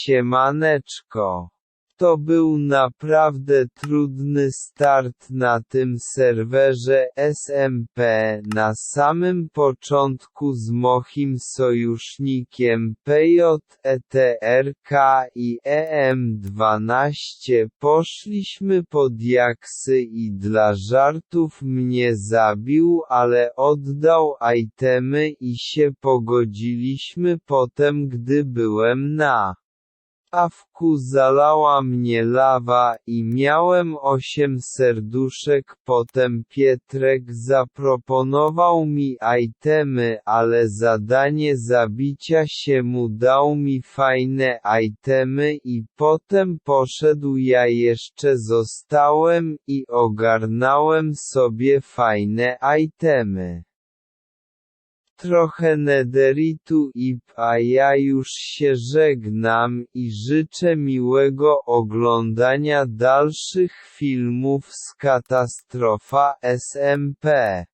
siemaneczko. To był naprawdę trudny start na tym serwerze SMP na samym początku z moim sojusznikiem PJETRK i EM12 poszliśmy pod jaksy i dla żartów mnie zabił ale oddał itemy i się pogodziliśmy potem gdy byłem na Awku zalała mnie lawa i miałem osiem serduszek potem Pietrek zaproponował mi itemy ale zadanie zabicia się mu dał mi fajne itemy i potem poszedł ja jeszcze zostałem i ogarnąłem sobie fajne itemy trochę nederitu ip a ja już się żegnam i życzę miłego oglądania dalszych filmów z Katastrofa SMP.